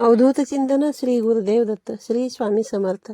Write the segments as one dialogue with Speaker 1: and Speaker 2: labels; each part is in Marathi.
Speaker 1: अवधूत चिंतन श्री गुरुदेव दत्त श्री स्वामी समर्थ.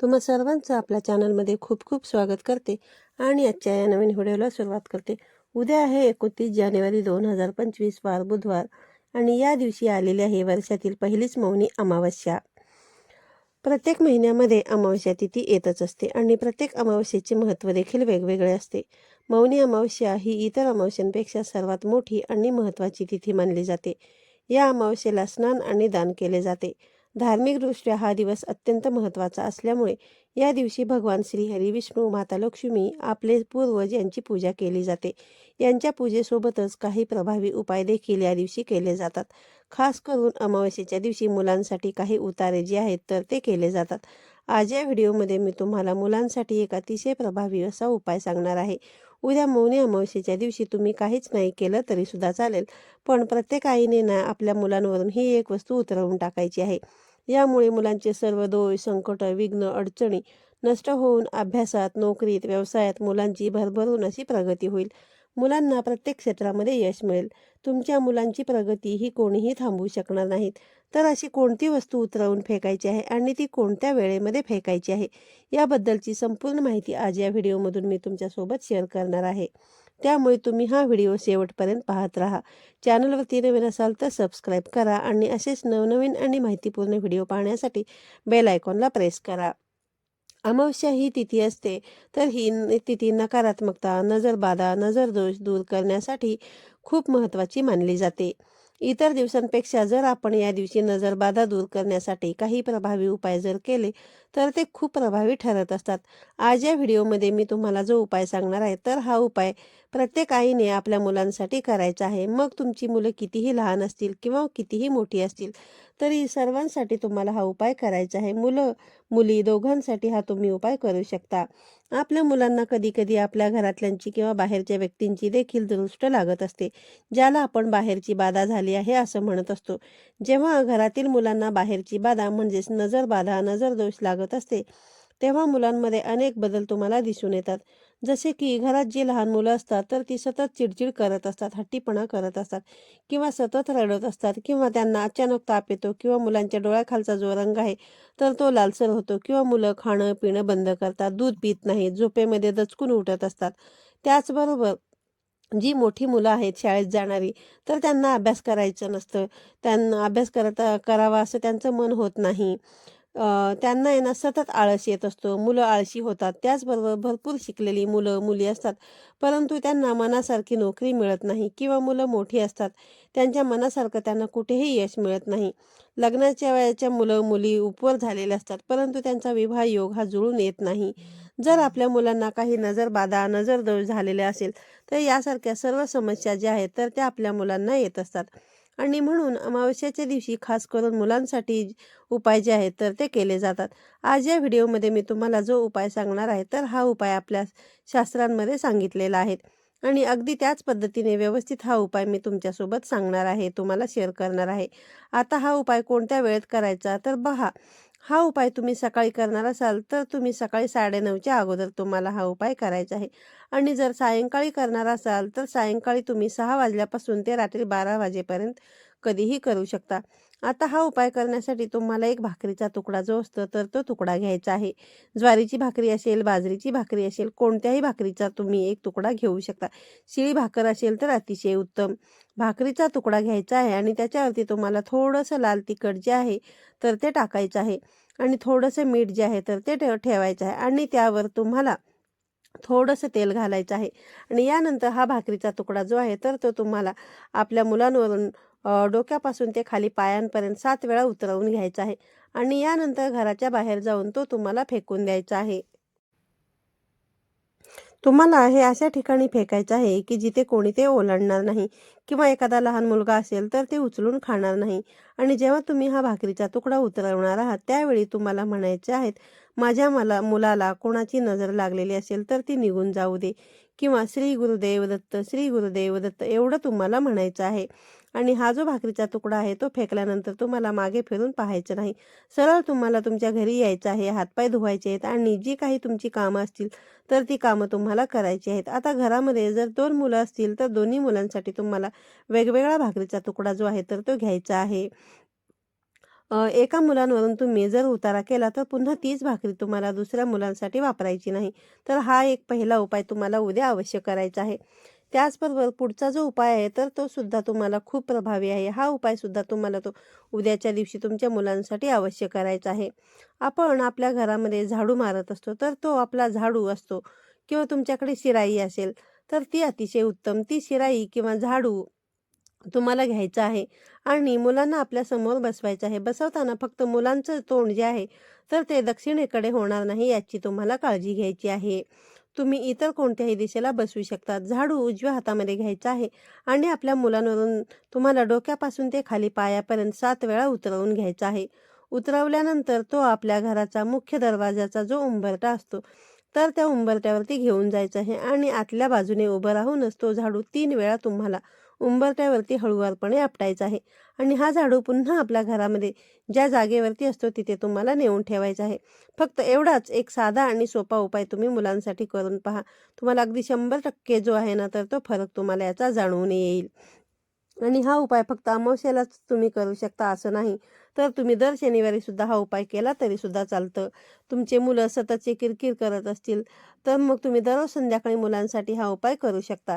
Speaker 1: तुम्हा सर्वांचं आपल्या चॅनलमध्ये खूप खूप स्वागत करते आणि आजच्या या नवीन व्हिडिओला सुरुवात करते. उद्या आहे एकोणतीस जानेवारी दोन हजार पंचवीस वार बुधवार आणि या दिवशी आलेली आहे वर्षातील पहिलीच मौनी अमावस्या. प्रत्येक महिन्यामध्ये अमावस्या तिथी येतच असते आणि प्रत्येक अमावस्येचे महत्त्व देखील वेगवेगळे असते. मौनी अमावस्या ही इतर अमावस्यांपेक्षा सर्वात मोठी आणि महत्त्वाची तिथी मानली जाते. या अमावस्येला स्नान आणि दान केले जाते. धार्मिकदृष्ट्या हा दिवस अत्यंत महत्त्वाचा असल्यामुळे या दिवशी भगवान श्रीहरी विष्णू माता लक्ष्मी आपले पूर्वज यांची पूजा केली जाते. यांच्या पूजेसोबतच काही प्रभावी उपाय देखील या दिवशी केले जातात. खास करून अमावस्येच्या दिवशी मुलांसाठी काही उतारे जे आहेत तर ते केले जातात. आज या व्हिडिओमध्ये मी तुम्हाला मुलांसाठी एक अतिशय प्रभावी असा उपाय सांगणार आहे. उद्या मौनी अमावस्येच्या दिवशी तुम्ही काहीच नाही केलं तरीसुद्धा चालेल. पण प्रत्येक आईने ना आपल्या मुलांवरून ही एक वस्तू उतरवून टाकायची आहे. यामुळे मुलांचे सर्व दोष संकट विघ्न अडचणी नष्ट होऊन अभ्यासात नोकरीत व्यवसायात मुलांची भरभरून अशी प्रगती होईल. मुलांना प्रत्येक क्षेत्रामध्ये यश मिळेल. तुमच्या मुलांची प्रगती ही कोणीही थांबवू शकणार नाहीत. तर अशी कोणती वस्तू उतरवून फेकायची आहे आणि ती कोणत्या वेळेमध्ये फेकायची आहे? याबद्दलची संपूर्ण माहिती आज या व्हिडिओमधून मी तुमच्यासोबत शेअर करणार आहे. त्यामुळे तुम्ही हा व्हिडिओ शेवटपर्यंत पाहत राहा. चॅनलवरती नवीन असाल तर सबस्क्राईब करा आणि असेच नवनवीन आणि माहितीपूर्ण व्हिडिओ पाहण्यासाठी बेल आयकॉनला प्रेस करा. अमावस्या ही तिथी असते. तर ही तिथी नकारात्मकता नजरबाधा नजरदोष दूर करण्यासाठी खूप महत्त्वाची मानली जाते. इतर दिवसांपेक्षा जर आपण या दिवशी नजरबाधा दूर करण्यासाठी काही प्रभावी उपाय जर केले तर ते खूप प्रभावी ठरत असतात. आज या व्हिडिओमध्ये मी तुम्हाला जो उपाय सांगणार आहे तर हा उपाय प्रत्येक आईने आपल्या मुलांसाठी करायचं आहे. मग तुमची मुलं कितीही लहान असतील किंवा कितीही मोठी असतील तरी सर्वांसाठी तुम्हाला हा उपाय करायचा आहे. मुलं मुली दोघांसाठी हा तुम्ही उपाय करू शकता. आपल्या मुलांना कधी कधी आपल्या घरातल्यांची किंवा बाहेरच्या व्यक्तींची देखील दृष्ट लागत असते ज्याला आपण बाहेरची बाधा झाली आहे असं म्हणत असतो. जेव्हा घरातील मुलांना बाहेरची बाधा म्हणजेच नजर बाधा नजर दोष लागत असते तेव्हा मुलांमध्ये अनेक बदल तुम्हाला दिसून येतात. जसे की घरात जी लहान मुलं असतात तर ती सतत चिडचिड करत असतात हट्टीपणा करत असतात किंवा सतत रडत असतात किंवा त्यांना अचानक ताप येतो किंवा मुलांच्या डोळ्याखालचा जो रंग आहे तर तो लालसर होतो किंवा मुलं खाणं पिणं बंद करतात दूध पित नाहीत झोपेमध्ये दचकून उठत असतात. त्याचबरोबर जी मोठी मुलं आहेत शाळेत जाणारी तर त्यांना अभ्यास करायचं नसतं. त्यांना अभ्यास करता करावा असं त्यांचं मन होत नाही. त्यांना आहे ना सतत आळस येत असतो. मुलं आळशी होतात. त्याचबरोबर भरपूर शिकलेली मुलं मुली असतात. परंतु त्यांना मनासारखी नोकरी मिळत नाही किंवा मुलं मोठी असतात. त्यांच्या मनासारखं त्यांना कुठेही यश मिळत नाही. लग्नाच्या वयाच्या मुलं मुली उपवर झालेल्या असतात. परंतु त्यांचा विवाह योग हा जुळून येत नाही. जर आपल्या मुलांना काही नजरबाधा नजरदोष झालेल्या असेल तर यासारख्या सर्व समस्या ज्या आहेत तर त्या आपल्या मुलांना येत असतात. आणि म्हणून अमावस्याच्या दिवशी खास करून मुलांसाठी उपाय जे आहेत तर ते केले जातात. आज या व्हिडिओमध्ये मी तुम्हाला जो उपाय सांगणार आहे तर हा उपाय आपल्या शास्त्रांमध्ये सांगितलेला आहे. आणि अगदी त्याच पद्धतीने व्यवस्थित हा उपाय मी तुमच्यासोबत सांगणार आहे तुम्हाला शेअर करणार आहे. आता हा उपाय कोणत्या वेळेत करायचा तर बहा हा उपाय तुम्ही सकाळी करणार असाल तर तुम्ही सकाळी साडेनऊच्या अगोदर तुम्हाला हा उपाय करायचा आहे. आणि जर सायंकाळी करणार असाल तर सायंकाळी तुम्ही सहा वाजल्यापासून ते रात्री बारा वाजेपर्यंत कधीही करू शकता. आता हा उपाय करण्यासाठी तुम्हाला एक भाकरीचा तुकडा जो असतो तर तो तुकडा घ्यायचा आहे. ज्वारीची भाकरी असेल बाजरीची भाकरी असेल कोणत्याही भाकरीचा तुम्ही एक तुकडा घेऊ शकता. शिळी भाकर असेल तर अतिशय उत्तम. भाकरीचा तुकडा घ्यायचा आहे आणि त्याच्यावरती तुम्हाला थोडंसं लाल तिखट जे आहे तर ते टाकायचं आहे. आणि थोडंसं मीठ जे आहे तर ते ठेव ठेवायचं आहे. आणि त्यावर तुम्हाला थोडंसं तेल घालायचं आहे. आणि यानंतर हा भाकरीचा तुकडा जो आहे तर तो तुम्हाला आपल्या मुलांवरून डोक्यापासून ते खाली पायांपर्यंत सात वेळा उतरवून घ्यायचा आहे. आणि यानंतर घराच्या बाहेर जाऊन तो तुम्हाला फेकून द्यायचा आहे. तुम्हाला हे अशा ठिकाणी फेकायचं आहे की जिथे कोणी ते ओलांडणार नाही. किंवा एखादा लहान मुलगा असेल तर ते उचलून खाणार नाही. आणि जेव्हा तुम्ही हा भाकरीचा तुकडा उतरवणार आहात त्यावेळी तुम्हाला म्हणायचे आहेत माझ्या मला मुलाला कोणाची नजर लागलेली असेल तर ती निघून जाऊ दे. किंवा श्री गुरुदेव दत्त श्री गुरुदेव दत्त एवढं तुम्हाला म्हणायचं आहे. आणि हा जो भाकरीचा तुकडा आहे तो फेकल्यानंतर तुम्हाला मागे फिरून पाहायचं नाही. सरळ तुम्हाला तुमच्या घरी यायचं आहे हातपाय धुवायचे आहेत आणि जी काही तुमची कामं असतील तर ती कामं तुम्हाला करायची आहेत. आता घरामध्ये जर दोन मुलं असतील तर दोन्ही मुलांसाठी तुम्हाला वेगवेगळा भाकरीचा तुकडा जो आहे तर तो घ्यायचा आहे. एका मुलांवरून तुम्ही जर उतारा केला तर पुन्हा तीच भाकरी तुम्हाला दुसऱ्या मुलांसाठी वापरायची नाही. तर हा एक पहिला उपाय तुम्हाला उद्या अवश्य करायचा आहे. त्याचबरोबर पुढचा जो उपाय आहे तर तो सुद्धा तुम्हाला खूप प्रभावी आहे. हा उपाय सुद्धा तुम्हाला तो उद्याच्या दिवशी तुमच्या मुलांसाठी अवश्य करायचा आहे. आपण आपल्या घरामध्ये झाडू मारत असतो तर तो आपला झाडू असतो किंवा तुमच्याकडे शिराई असेल तर ती अतिशय उत्तम. ती शिराई किंवा झाडू तुम्हाला घ्यायचं आहे. आणि मुलांना आपल्यासमोर बसवायचं आहे. बसवताना फक्त मुलांचं तोंड जे आहे तर ते दक्षिणेकडे होणार नाही याची तुम्हाला काळजी घ्यायची आहे. तुम्ही इतर कोणत्याही दिशेला बसवू शकता झाडू उजव्या हातामध्ये घ्यायचा आहे आणि आपल्या मुलांवरून तुम्हाला डोक्यापासून ते खाली पायापर्यंत सात वेळा उतरवून घ्यायचा आहे. उतरवल्यानंतर तो आपल्या घराचा मुख्य दरवाजाचा जो उंबरटा असतो तर त्या उंबरट्यावरती घेऊन जायचं आहे आणि आतल्या बाजूने उभं राहूनच तो झाडू तीन वेळा तुम्हाला उंबरट्यावरती हळुवारपणे आपटायचा आहे. आणि हा झाडू पुन्हा आपल्या घरामध्ये ज्या जागेवरती असतो तिथे तुम्हाला नेऊन ठेवायचा आहे. फक्त एवढाच एक साधा आणि सोपा उपाय तुम्ही मुलांसाठी करून पहा. तुम्हाला अगदी शंभर टक्के जो आहे ना तर तो फरक तुम्हाला याचा जाणवून येईल. आणि हा उपाय फक्त अमावस्यालाच तुम्ही करू शकता असं नाही. तर तुम्ही दर शनिवारी सुद्धा हा उपाय केला तरी सुद्धा चालतं. तुमचे मुलं सततचे किरकिर करत असतील तर मग तुम्ही दररोज संध्याकाळी मुलांसाठी हा उपाय करू शकता.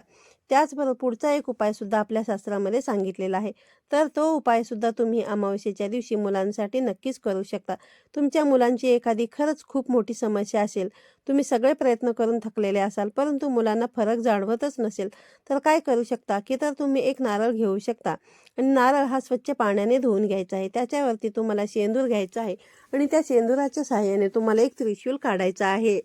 Speaker 1: त्याचबरोबर पुढचा एक उपाय सुद्धा आपल्या शास्त्रामध्ये सांगितलेला आहे. तर तो उपाय सुद्धा तुम्ही अमावस्येच्या दिवशी मुलांसाठी नक्कीच करू शकता. तुमच्या मुलांची एखादी खरंच खूप मोठी समस्या असेल तुम्ही सगळे प्रयत्न करून थकलेले असाल परंतु मुलांना फरक जाणवतच नसेल तर काय करू शकता की तर तुम्ही एक नारळ घेऊ शकता. आणि नारळ हा स्वच्छ पाण्याने धुवून घ्यायचा आहे. त्याच्यावरती तुम्हाला शेंदूर घ्यायचा आहे आणि त्या शेंदुराच्या सहाय्याने तुम्हाला एक त्रिशूल काढायचा आहे.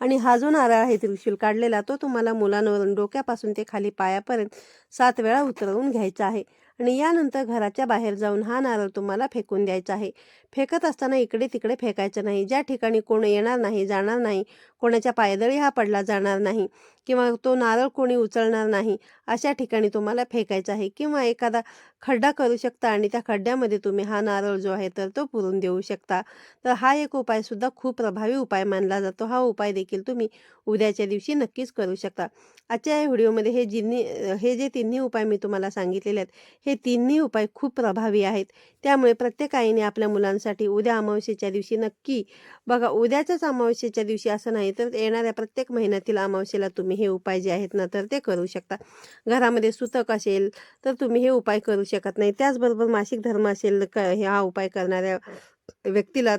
Speaker 1: आणि हा जो नारळ आहे त्रिशूल काढलेला तो तुम्हाला मुलांवरून डोक्यापासून ते खाली पायापर्यंत सात वेळा उतरवून घ्यायचा आहे. आणि यानंतर घराच्या बाहेर जाऊन हा नारळ तुम्हाला फेकून द्यायचा आहे. फेकत असताना इकडे तिकडे फेकायचं नाही. ज्या ठिकाणी कोण येणार नाही जाणार नाही कोणाच्या पायदळी हा पडला जाणार नाही किंवा तो नारळ कोणी उचलणार नाही अशा ठिकाणी तुम्हाला फेकायचा आहे किंवा एखादा खड्डा करू शकता आणि त्या खड्ड्यामध्ये तुम्ही हा नारळ जो आहे तर तो पुरून देऊ शकता. तर हा एक उपायसुद्धा खूप प्रभावी उपाय मानला जातो. हा उपाय देखील तुम्ही उद्याच्या दिवशी नक्कीच करू शकता. आजच्या या व्हिडिओमध्ये हे जिन्ही हे जे तिन्ही उपाय मी तुम्हाला सांगितलेले आहेत हे तिन्ही उपाय खूप प्रभावी आहेत. त्यामुळे प्रत्येक आईने आपल्या मुलांसाठी उद्या अमावस्येच्या दिवशी नक्की. बघा उद्याच्याच अमावस्येच्या दिवशी असं नाही तर येणाऱ्या प्रत्येक महिन्यातील अमावस्येला तुम्ही हे उपाय जे आहेत ना तर ते करू शकता. घरामध्ये सुतक असेल तर तुम्ही हे उपाय करू शकत नाही. त्याचबरोबर मासिक धर्म असेल क हा उपाय करणाऱ्या व्यक्तीला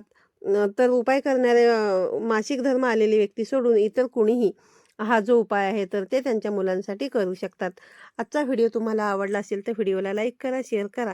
Speaker 1: तर उपाय करणाऱ्या मासिक धर्म आलेली व्यक्ती सोडून इतर कुणीही हा जो उपाय आहे तर ते त्यांच्या मुलांसाठी करू शकतात. आजचा व्हिडिओ तुम्हाला आवडला असेल तर व्हिडिओला लाईक करा शेअर करा.